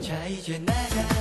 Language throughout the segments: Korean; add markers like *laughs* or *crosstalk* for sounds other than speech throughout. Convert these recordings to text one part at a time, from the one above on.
자 이제 나가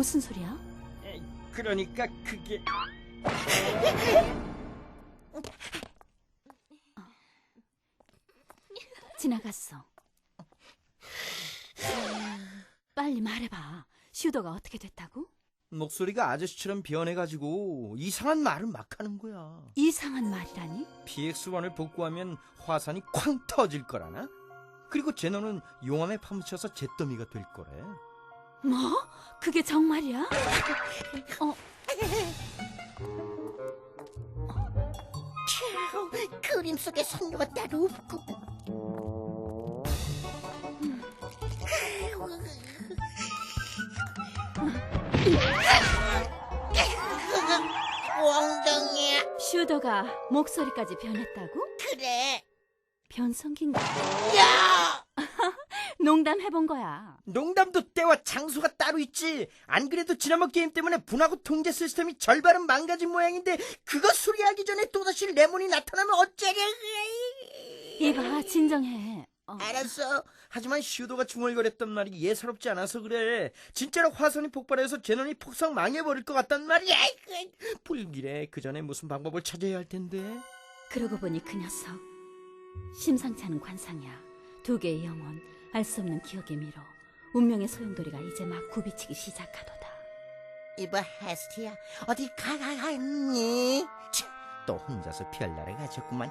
무슨 소리야? 에이, 그러니까 그게 지나갔어. 빨리 말해봐. 슈도가 어떻게 됐다고? 목소리가 아저씨처럼 변해가지고 이상한 말을 막 하는 거야. 이상한 말이라니? PX1을 복구하면 화산이 쾅 터질 거라나? 그리고 제너는 용암에 파묻혀서 잿더미가 될 거래. 뭐? 그게 정말이야? 어, 그림 속에 선녀가 따로 없고 엉덩이야 슈도가 목소리까지 변했다고? 그래 변성기인가? 야 농담 해본 거야. 농담도 때와 장소가 따로 있지. 안 그래도 지난번 게임 때문에 분하고 통제 시스템이 절반은 망가진 모양인데 그거 수리하기 전에 또다시 레몬이 나타나면 어쩌려 이봐, 진정해. 어, 알았어 하지만 슈도가 중얼거렸단 말이 예사롭지 않아서 그래. 진짜로 화산이 폭발해서 제논이 폭삭 망해버릴 것 같단 말이야. 불길해. 그 전에 무슨 방법을 찾아야 할 텐데. 그러고 보니 그 녀석 심상치 않은 관상이야. 두 개의 영혼, 알 수 없는 기억의 미로, 운명의 소용돌이가 이제 막 굽이치기 시작하도다. 이봐 헤스티야 어디 가가갔니 또 혼자서 별나라 가셨구만.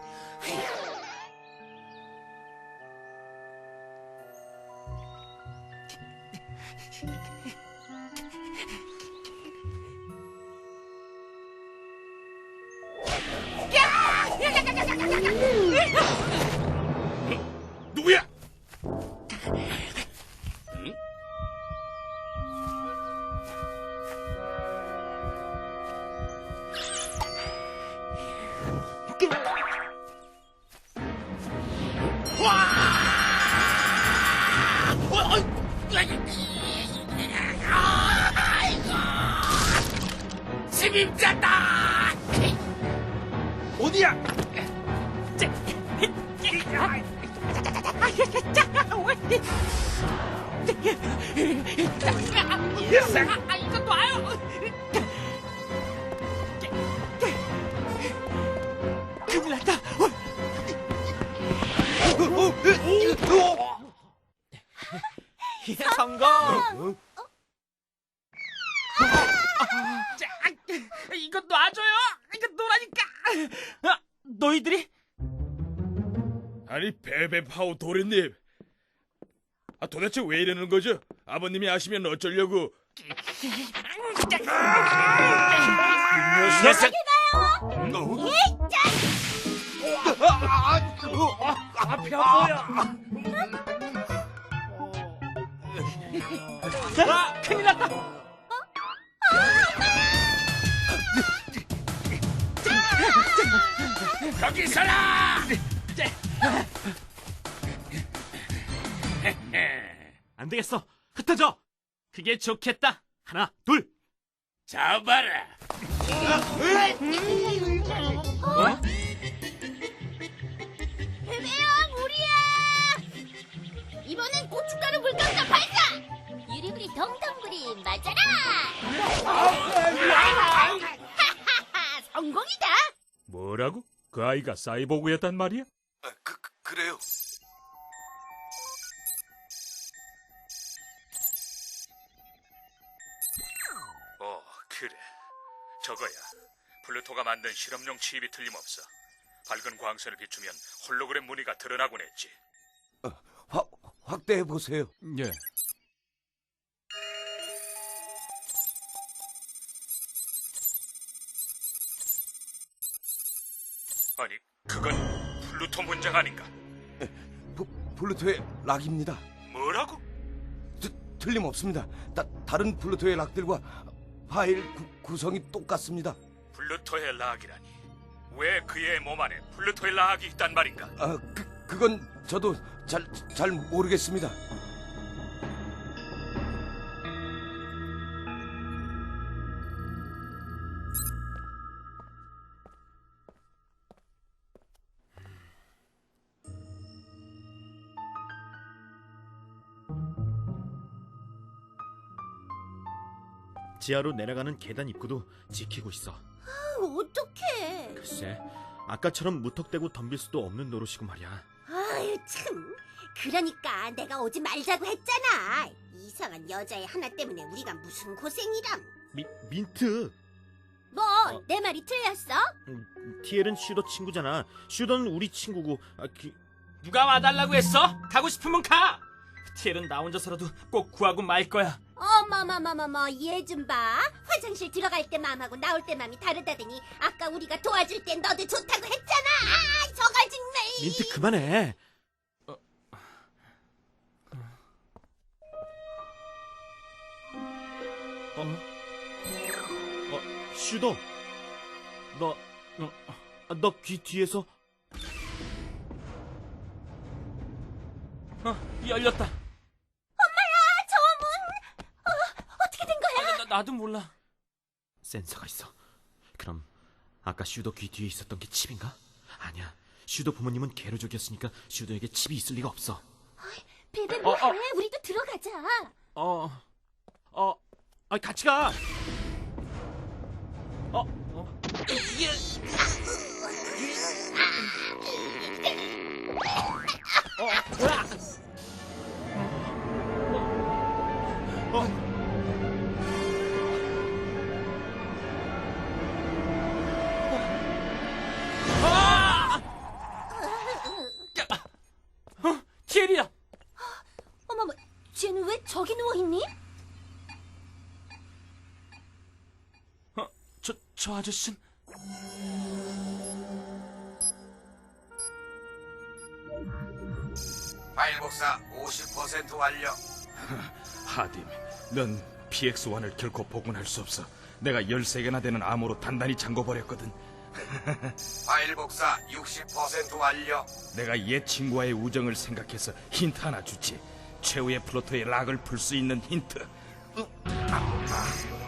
아, 이거 놔요! 이거 놔줘요! 아, 너희들이? 아니 베베파우 도련님 아 도대체 왜 이러는 거죠? 아버님이 아시면 어쩌려고 녀석! 앞이 안 보여! 아, 큰일 났다! 거기 서라! 되겠어. 흩어져. 그게 좋겠다. 하나, 둘. 잡아라. 어? 배배야 우리야. 이번엔 고춧가루 불감자 발사. 유리구리 덩덩구리 맞아라. 성공이다. 뭐라고? 그 아이가 사이보그였단 말이야? 아, 그, 그 그래요. 저거야. 플루토가 만든 실험용 칩이 틀림없어. 밝은 광선을 비추면 홀로그램 무늬가 드러나곤 했지. 확 확대해 보세요. 예. 아니, 그건 플루토 문장 아닌가? 부, 플루토의 락입니다. 뭐라고? 트, 틀림없습니다. 다, 다른 플루토의 락들과 파일 구, 구성이 똑같습니다. 플루토의 락이라니. 왜 그의 몸 안에 플루토의 락이 있단 말인가? 아, 그, 그건 저도 잘, 잘 모르겠습니다. 지하로 내려가는 계단 입구도 지키고 있어. 어떡해. 글쎄, 아까처럼 무턱대고 덤빌 수도 없는 노릇이고 말이야. 아유, 참. 그러니까 내가 오지 말자고 했잖아. 이상한 여자애 하나 때문에 우리가 무슨 고생이람. 미, 민트! 뭐, 내 말이 틀렸어? 음, 티엘은 슈더 친구잖아. 슈더는 우리 친구고, 아, 그, 누가 와달라고 했어? 가고 싶으면 가. 티엘은 나 혼자서라도 꼭 구하고 말 거야. 어머머머머머, 얘 좀 봐. 화장실 들어갈 때 맘하고 나올 때 맘이 다르다더니 아까 우리가 도와줄 땐 너도 좋다고 했잖아. 아, 저걸 정말. 민트 그만해. 어, 어, 어, 슈더. 너, 어, 너귀 뒤에서 어, 열렸다. 나, 나도 몰라. 센서가 있어. 그럼 아까 슈더 귀 뒤에 있었던 게 칩인가? 아니야. 슈더 부모님은 개로족이었으니까 슈더에게 칩이 있을 리가 없어. 베베 어, 뭐해? 우리도 들어가자. 어, 어, 아, 같이 가. 어, 어. 어, 으악! 어, 티엘이야. 저, 저 아저씨는 파일 복사 50% 완료. *laughs* 하딤, 넌 PX1을 결코 복원할 수 없어. 내가 13개나 되는 암호로 단단히 잠궈버렸거든. 파일 복사 60% 완료. 내가 옛 친구와의 우정을 생각해서 힌트 하나 주지. 최후의 플로토의 락을 풀 수 있는 힌트.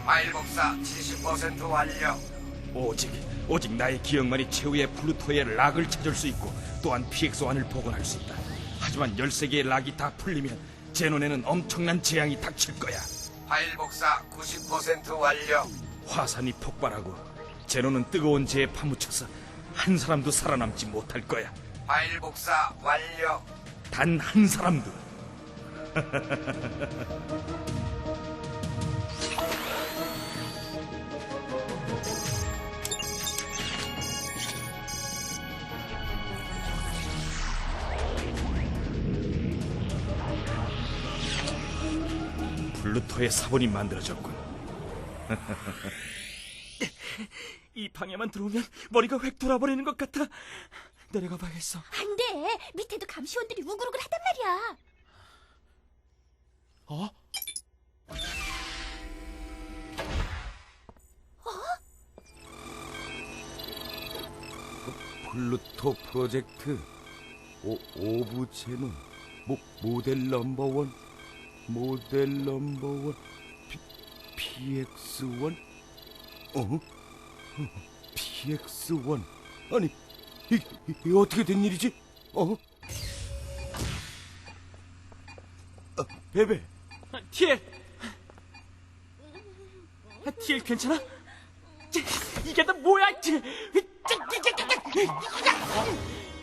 파일 복사 70% 완료. 오직, 오직 나의 기억만이 최후의 플루토의 락을 찾을 수 있고 또한 PX1을 복원할 수 있다. 하지만 13개의 락이 다 풀리면 제논에는 엄청난 재앙이 닥칠 거야. 파일 복사 90% 완료. 화산이 폭발하고 제논은 뜨거운 재에 파묻혀서 한 사람도 살아남지 못할 거야. 파일 복사 완료. 단 한 사람도. *laughs* 루토의 사본이 만들어졌군. *laughs* 이 방에만 들어오면 머리가 획 돌아버리는 것 같아. 내려가 봐야겠어. 안 돼. 밑에도 감시원들이 우글우글 하단 말이야. 어? 플루토 프로젝트 오, 오브 채널 모, 모델 넘버원 모델 넘버원 피, PX1 어? PX1 아니 이, 이 어떻게 된 일이지? 어? 아, 베베 아, 티엘. 아, 티엘 괜찮아? 이게 다 뭐야?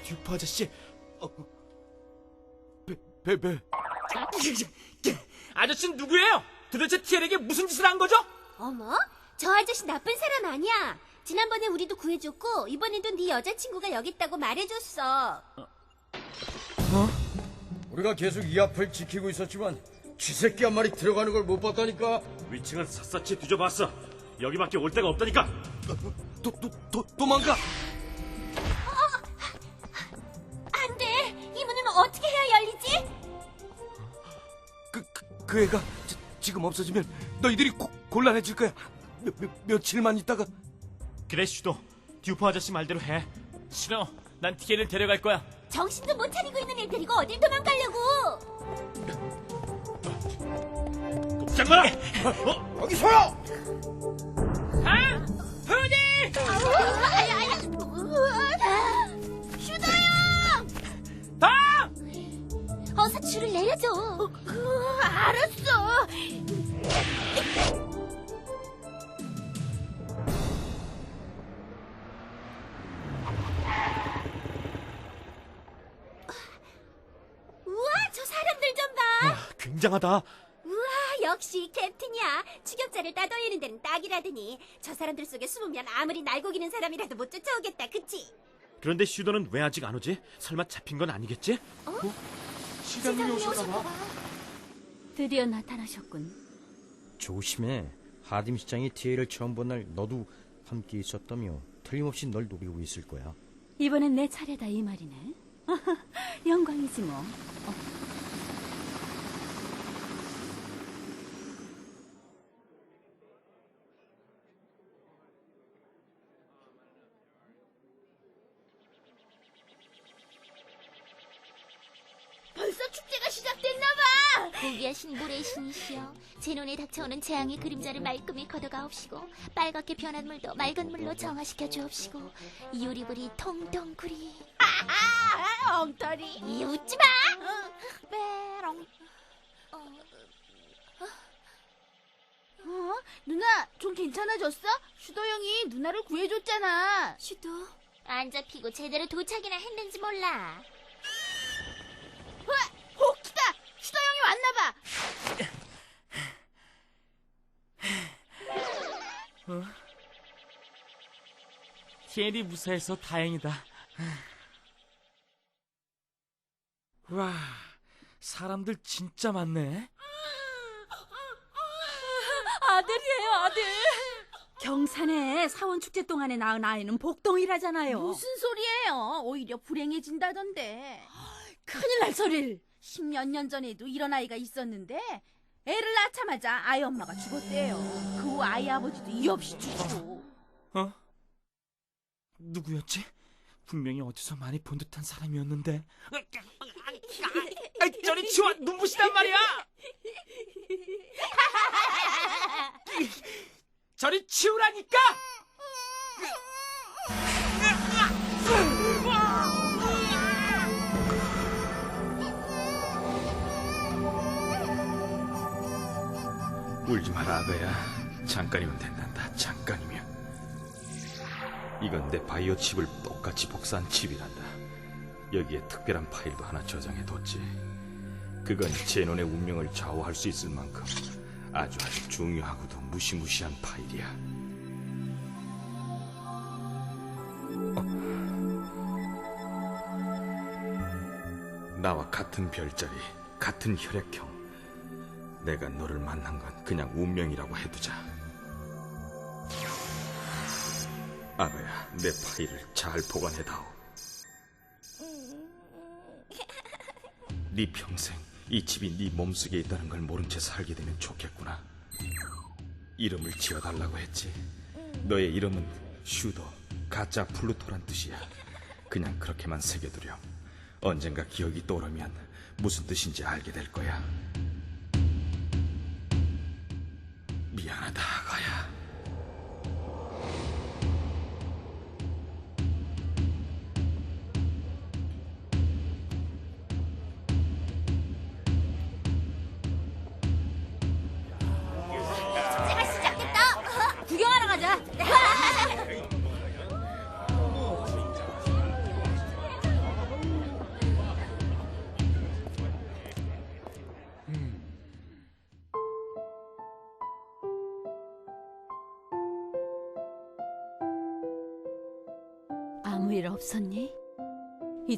듀프 아저씨, 베베 아저씨는 누구예요? 도대체 티엘에게 무슨 짓을 한 거죠? 어머, 저 아저씨 나쁜 사람 아니야. 지난번에 우리도 구해줬고 이번에도 네 여자친구가 여기 있다고 말해줬어. 우리가 계속 이 앞을 지키고 있었지만 쥐새끼 한 마리 들어가는 걸 못 봤다니까. 위층은 샅샅이 뒤져봤어. 여기밖에 올 데가 없다니까. 도, 도, 도, 도망가 그, 애가 지, 지금 없어지면 너희들이 고, 곤란해질 거야 며, 며, 며칠만 있다가 그래 슈도 듀퍼 아저씨 말대로 해. 싫어. 난 티엘을 데려갈 거야. 정신도 못 차리고 있는 애 데리고 어딜 도망가려고? 꼼짝 마라. 여기 서요! 아! 후디! 어서 줄을 내려줘. 알았어. 우와, 저 사람들 좀 봐. 굉장하다. 우와, 역시 캡틴이야. 추격자를 따돌리는 데는 딱이라더니 저 사람들 속에 숨으면 아무리 날고기는 사람이라도 못 쫓아오겠다, 그치? 그런데 슈도는 왜 아직 안 오지? 설마 잡힌 건 아니겠지? 시장님이 오셨나 봐. 드디어 나타나셨군. 조심해. 하딤 시장이 티에를 처음 본 날 너도 함께 있었다며 틀림없이 널 노리고 있을 거야. 이번엔 내 차례다 이 말이네. *laughs* 영광이지 뭐. 벌써 축제가 시작됐나 봐. 고귀하 신 물의 신이시여 제 눈에 닥쳐오는 재앙의 그림자를 말끔히 걷어가옵시고 빨갛게 변한 물도 맑은 물로 정화시켜 주옵시고 유리불이 통통구리 아, 엉터리. 이 웃지 마 메롱 어? 누나, 좀 괜찮아졌어? 슈도 형이 누나를 구해줬잖아. 슈도. 안 잡히고 제대로 도착이나 했는지 몰라 호키다! 슈도 형이 왔나봐. 티엘이 무사해서 다행이다. 와, 사람들 진짜 많네. 아들이에요 아들. 경산에 사원 축제 동안에 낳은 아이는 복동이라잖아요. 무슨 소리예요? 오히려 불행해진다던데. 큰일 날 소리를. 십몇 년 전에도 이런 아이가 있었는데 애를 낳자마자 아이 엄마가 죽었대요. 그 후 아이 아버지도 이 없이 죽고. 어? 누구였지? 분명히 어디서 많이 본 듯한 사람이었는데. 아, 저리 치워 눈부시단 말이야. 저리 치우라니까. 울지 마라 아가야 잠깐이면 된단다 내 바이오 칩을 똑같이 복사한 칩이란다 여기에 특별한 파일도 하나 저장해뒀지 그건 제논의 운명을 좌우할 수 있을 만큼 아주 아주 중요하고도 무시무시한 파일이야 어. 나와 같은 별자리 같은 혈액형 내가 너를 만난 건 그냥 운명이라고 해두자. 아가야, 내 파일을 잘 보관해다오. 네 평생 이 집이 네 몸속에 있다는 걸 모른 채 살게 되면 좋겠구나. 이름을 지어달라고 했지. 너의 이름은 슈도, 가짜 플루토란 뜻이야. 그냥 그렇게만 새겨두렴. 언젠가 기억이 떠오르면 무슨 뜻인지 알게 될 거야. 미안하다,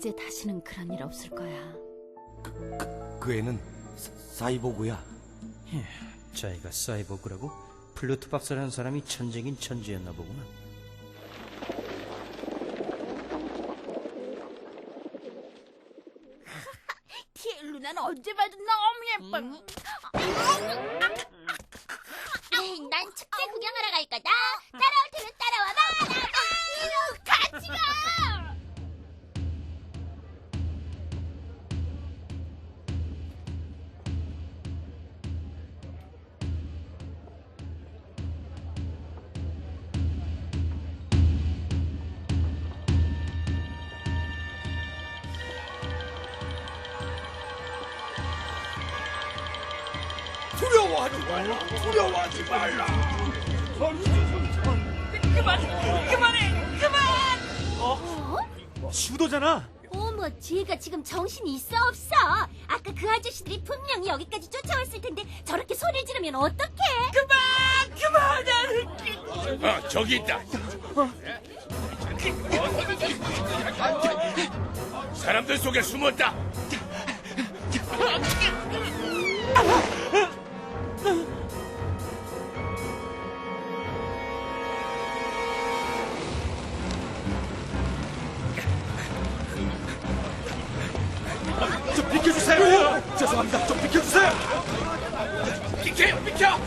이제 다시는 그런 일 없을 거야. 그 애는 사- 사이보그야. 자기가 사이보그라고? 플루트 박사라는 사람이 천재긴 천재였나 보구나. 티엘 누나는 언제 봐도 너무 예뻐. 난 축제 구경하러 갈 거다. 정신이 있어 없어? 아까 그 아저씨들이 분명히 여기까지 쫓아왔을 텐데 저렇게 소리 지르면 어떡해? 아, 저기 있다. 사람들 속에 숨었다. 비켜주세요. 죄송합니다. 좀 비켜주세요. 비켜, 비켜.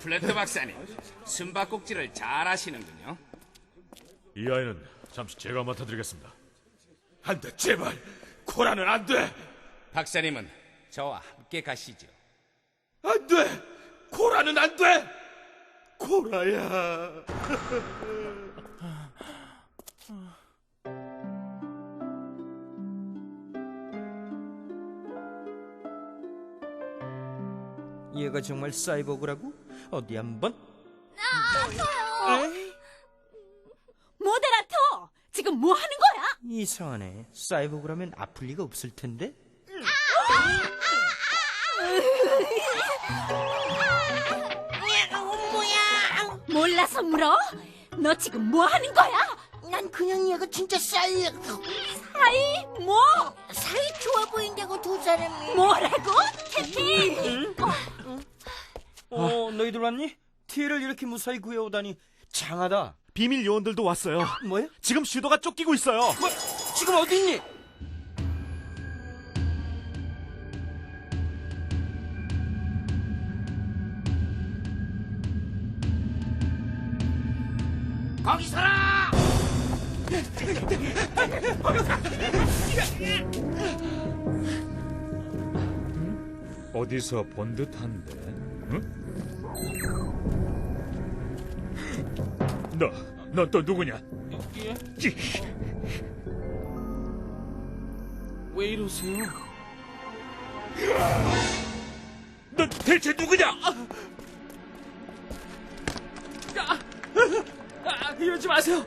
플래트 박사님, 숨바꼭질을 잘 하시는군요. 이 아이는 잠시 제가 맡아드리겠습니다. 안 돼, 제발. 코라는 안 돼. 박사님은 저와 함께 가시죠. 안 돼. 코라는 안 돼. 코라야. 얘가 정말 사이보그라고? 어디 한번? 모데라토! 지금 뭐 하는 거야? 이상하네. 사이보그라면 아플 리가 없을 텐데? 뭐야? 몰라서 물어? 너 지금 뭐 하는 거야? 난 그냥 얘가 진짜 사이 사이 뭐? 사이 좋아 보인다고 두 사람이. 뭐라고? 캐피! 어, 너희들 왔니? 티를 이렇게 무사히 구해오다니 장하다. 비밀 요원들도 왔어요. 뭐야? 지금 슈도가 쫓기고 있어요. 뭐, 지금 어디 있니? 거기 서라! 어디서 본 듯한데? 너, 너또 누구냐? 왜 이러세요? 너 대체 누구냐? 아, 아, 이러지 마세요.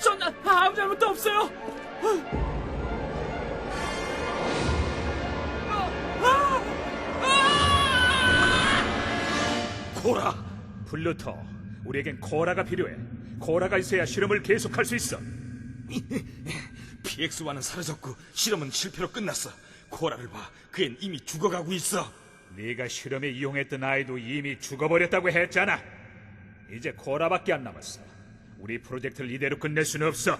전 아무 잘못도 없어요. 코라. 플루토, 우리에겐 코라가 필요해. 코라가 있어야 실험을 계속할 수 있어. *laughs* PX1은 사라졌고 실험은 실패로 끝났어. 코라를 봐. 그앤 이미 죽어가고 있어. 네가 실험에 이용했던 아이도 이미 죽어버렸다고 했잖아. 이제 코라밖에 안 남았어. 우리 프로젝트를 이대로 끝낼 수는 없어.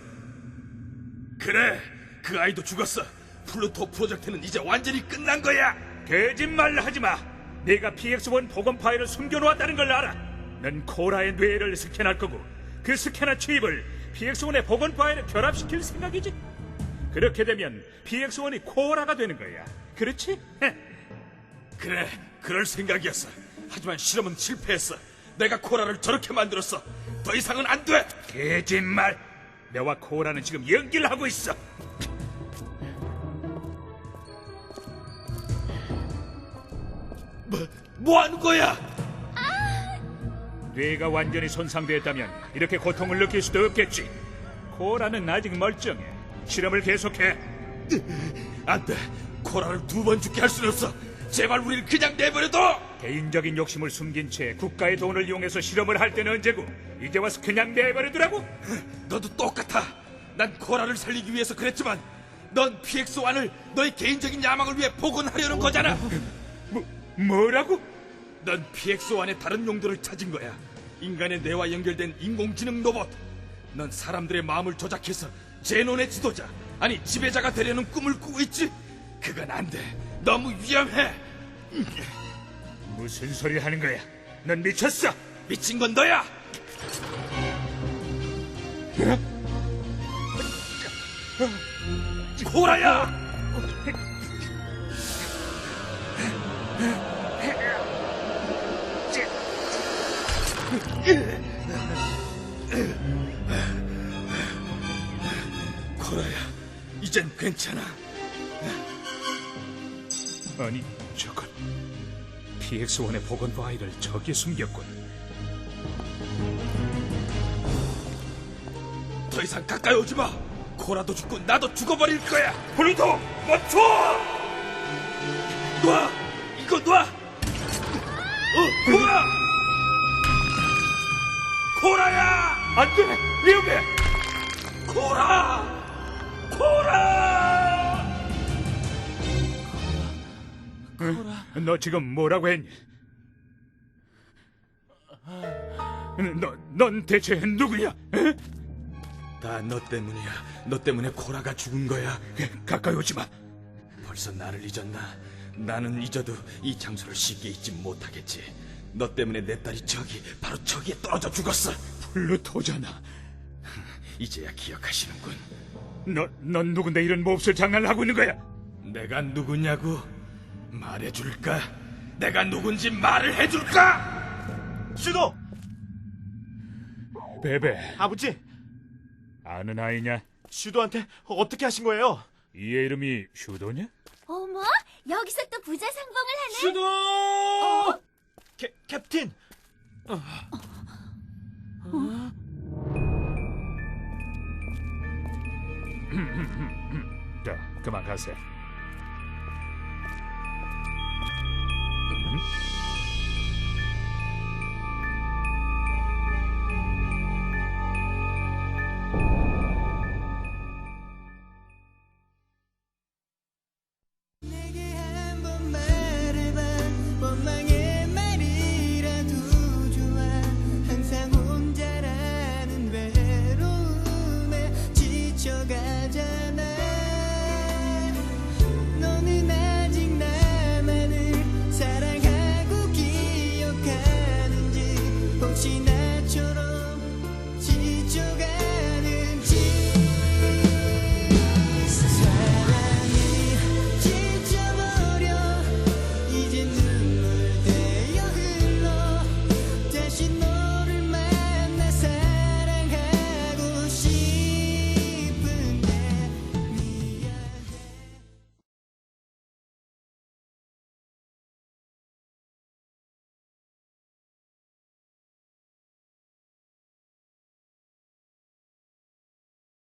그래. 그 아이도 죽었어. 플루토 프로젝트는 이제 완전히 끝난 거야. 거짓말 하지 마. 내가 PX1 복원 파일을 숨겨놓았다는 걸 알아. 넌 코라의 뇌를 스캔할 거고 그 스캐너 칩을 PX1의 복원 파일에 결합시킬 생각이지. 그렇게 되면 PX1이 코라가 되는 거야. 그렇지? 그래. 그럴 생각이었어. 하지만 실험은 실패했어. 내가 코라를 저렇게 만들었어. 더 이상은 안 돼. 거짓말. 너와 코라는 지금 연기를 하고 있어. 뭐 하는 거야? 뇌가 완전히 손상됐다면 이렇게 고통을 느낄 수도 없겠지. 코라는 아직 멀쩡해. 실험을 계속해. 안 돼. 코라를 두 번 죽게 할 수는 없어. 제발 우리를 그냥 내버려둬. 개인적인 욕심을 숨긴 채 국가의 돈을 이용해서 실험을 할 때는 언제고 이제 와서 그냥 내버려두라고? 너도 똑같아. 난 코라를 살리기 위해서 그랬지만 넌 PX1을 너의 개인적인 야망을 위해 복원하려는 거잖아. 뭐, 뭐라고? 넌 PX1의 다른 용도를 찾은 거야. 인간의 뇌와 연결된 인공지능 로봇. 넌 사람들의 마음을 조작해서 제논의 지도자, 아니 지배자가 되려는 꿈을 꾸고 있지? 그건 안 돼. 너무 위험해. 무슨 소리 하는 거야? 넌 미쳤어? 미친 건 너야. 코라야! 코라야, 괜찮아. 아니, 저건 PX1의 복원 파일을 저기에 숨겼군. 더 이상 가까이 오지 마. 코라도 죽고 나도 죽어버릴 거야. 플루토, 멈춰! 놔! 이거 놔! 어, 코라! 코라야! 안 돼! 위험해! 너 지금 뭐라고 했니? 너, 넌 대체 누구야? 에? 다 너 때문이야. 너 때문에 코라가 죽은 거야. 가까이 오지 마. 벌써 나를 잊었나? 나는 잊어도 이 장소를 쉽게 잊지 못하겠지. 너 때문에 내 딸이 저기, 바로 저기에 떨어져 죽었어. 플루토잖아. 이제야 기억하시는군. 너, 넌 누군데 이런 몹쓸 장난을 하고 있는 거야? 내가 누구냐고? 말해줄까? 내가 누군지 말을 해줄까? 슈도! 베베, 아버지, 아는 아이냐? 슈도한테 어떻게 하신 거예요? 이의 이름이 슈도냐? 어머, 여기서 또 부자 상봉을 하네. 슈도! 캡, 캡틴! 자, 그만 가세. 내 게